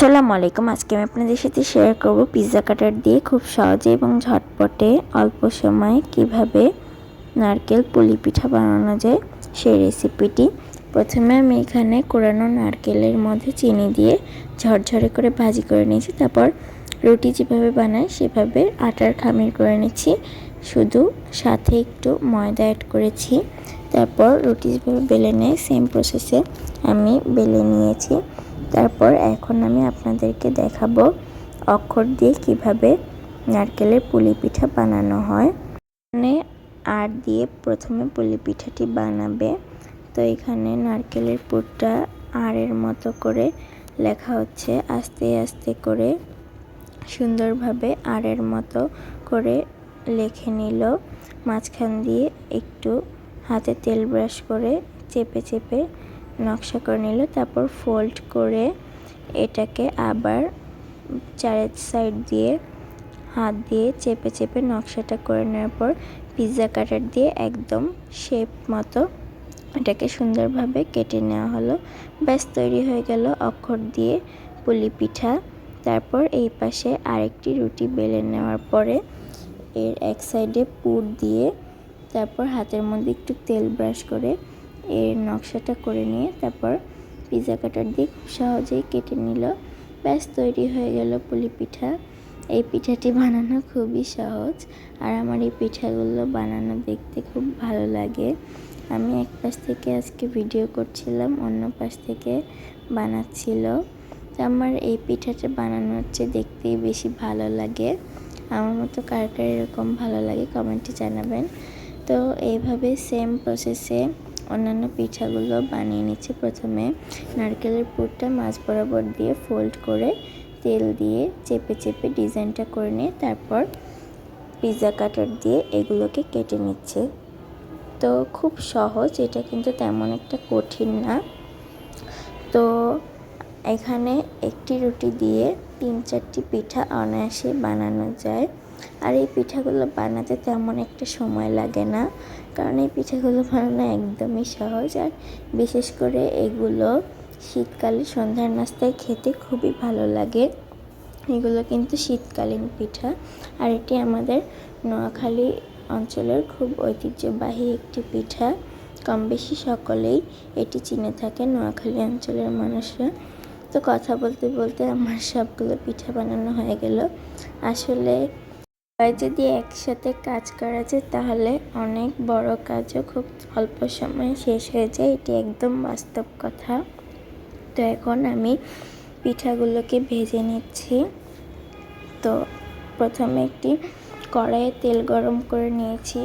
আসসালামু আলাইকুম। আজকে আমি আপনাদের সাথে শেয়ার করব পিৎজা কাটার দিয়ে খুব সহজে এবং ঝটপটে অল্প সময়ে কীভাবে নারকেল পুলি পিঠা বানানো যায় সেই রেসিপিটি প্রথমে আমি এখানে কোরানো নারকেলের মধ্যে চিনি দিয়ে ঝরঝরে করে ভাজি করে নিয়েছি। তারপর রুটি যেভাবে বানাই সেভাবে আটার খামির করে নিচ্ছি। শুধু সাথে একটু ময়দা অ্যাড করেছি। তারপর রুটি যেভাবে বেলে নেয় সেম প্রসেসে আমি বেলে নিয়েছি। তারপর এখন আমি আপনাদেরকে দেখাবো অক্ষর দিয়ে কীভাবে নারকেলের পুলি পিঠা বানানো হয়। এখানে আর দিয়ে প্রথমে পুলি পিঠাটি বানাবে। তো এখানে নারকেলের পুরটা আরের মতো করে লেখা হচ্ছে, আস্তে আস্তে করে সুন্দরভাবে আরের মতো করে লেখে নিল। মাঝখান দিয়ে একটু হাতে তেল ব্রাশ করে চেপে চেপে নকশা করে নিল, তারপর ফোল্ড করে এটাকে আবার চারের সাইড দিয়ে হাত দিয়ে চেপে চেপে নকশাটা করে নেওয়ার পর পিৎজা কাটার দিয়ে একদম শেপ মতো এটাকে সুন্দরভাবে কেটে নেওয়া হলো। ব্যাস, তৈরি হয়ে গেল অক্ষর দিয়ে পুলি পিঠা। তারপর এই পাশে আরেকটি রুটি বেলে নেওয়ার পরে এর এক সাইডে পুর দিয়ে তারপর হাতের মধ্যে একটু তেল ব্রাশ করে এর নকশাটা করে নিয়ে তারপর পিৎজা কাটার দিয়ে খুব সহজেই কেটে নিল। ব্যাস, তৈরি হয়ে গেল পুলি পিঠা। এই পিঠাটি বানানো খুবই সহজ আর আমার এই পিঠাগুলো বানানো দেখতে খুব ভালো লাগে। আমি এক পাশ থেকে আজকে ভিডিও করছিলাম, অন্য পাশ থেকে বানাচ্ছিল। তো আমার এই পিঠাটা বানানোর চেয়ে দেখতেই বেশি ভালো লাগে। আমার মতো কার কার এরকম ভালো লাগে কমেন্টে জানাবেন। তো এইভাবে সেম প্রসেসে অন্যান্য পিঠাগুলো বানিয়ে নিচ্ছে। প্রথমে নারকেলের পুরটা মাছ বরাবর দিয়ে ফোল্ড করে তেল দিয়ে চেপে চেপে ডিজাইনটা করে নিয়ে তারপর পিৎজা কাটার দিয়ে এগুলোকে কেটে নিচ্ছে। তো খুব সহজ, এটা কিন্তু তেমন একটা কঠিন না। তো এখানে একটি রুটি দিয়ে তিন চারটি পিঠা অনায়াসে বানানো যায়। আর এই পিঠাগুলো বানাতে তেমন একটা সময় লাগে না। কারণ এই পিঠাগুলো বানানো একদমই সহজ। আর বিশেষ করে এগুলো শীতকালে সন্ধ্যার নাস্তায় খেতে খুবই ভালো লাগে। এগুলো কিন্তু শীতকালীন পিঠা। আর এটি আমাদের নোয়াখালী অঞ্চলের খুব ঐতিহ্যবাহী একটি পিঠা। কম বেশি সকলেই এটি চিনে থাকে নোয়াখালী অঞ্চলের মানুষরা। তো কথা বলতে বলতে আমার সবগুলো পিঠা বানানো হয়ে গেল। আসলে যদি একসাথে কাজ করা যায়, তাহলে অনেক বড় কাজও খুব অল্প সময়ে শেষ হয়ে যায়। এটি একদম বাস্তব কথা। তো এখন আমি পিঠাগুলোকে ভেজে নিচ্ছি। তো প্রথমে একটি কড়াইয়ে তেল গরম করে নিয়েছি।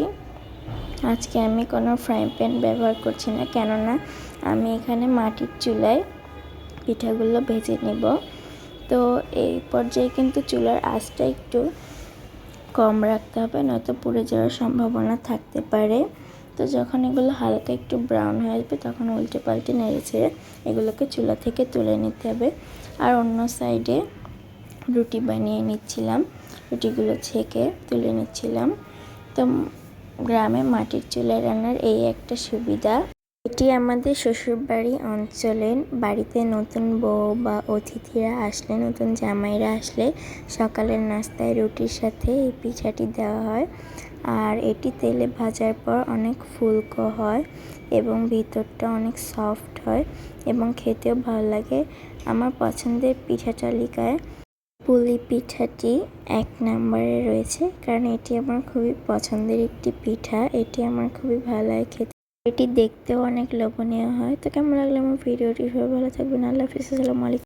আজকে আমি কোনো ফ্রাই প্যান ব্যবহার করছি না, কেননা আমি এখানে মাটির চুলায় পিঠাগুলো ভেজে নেব। তো এই পর্যায়ে কিন্তু চুলার আঁচটা একটু কম রাখতে হবে, নয়তো পুড়ে যাওয়ার সম্ভাবনা থাকতে পারে। তো যখন এগুলো হালকা একটু ব্রাউন হয়ে আসবে, তখন উল্টে পাল্টে নেড়ে ছেড়ে এগুলোকে চুলা থেকে তুলে নিতে হবে। আর অন্য সাইডে রুটি বানিয়ে নিচ্ছিলাম, রুটিগুলো ছেঁকে তুলে নিচ্ছিলাম। তো গ্রামে মাটির চুলায় রান্নার এই একটা সুবিধা। এটি আমাদের শ্বশুরবাড়ি অঞ্চলের বাড়িতে নতুন বউ বা অতিথিরা আসলে, নতুন জামাইরা আসলে সকালের নাস্তায় রুটির সাথে এই পিঠাটি দেওয়া হয়। আর এটি তেলে ভাজার পর অনেক ফুলকো হয় এবং ভিতরটা অনেক সফট হয় এবং খেতেও ভালো লাগে। আমার পছন্দের পিঠা তালিকায় পুলি পিঠাটি এক নম্বরে রয়েছে, কারণ এটি আমার খুবই পছন্দের একটি পিঠা। এটি আমার খুবই ভালো লাগে খেতে। এটি দেখতেও অনেক লোভনীয় হয়। তো কেমন লাগল আমার ভিডিওটি সবাই ভালো থাকবেন। আল্লাহ হাফিজ। আসসালামু আলাইকুম।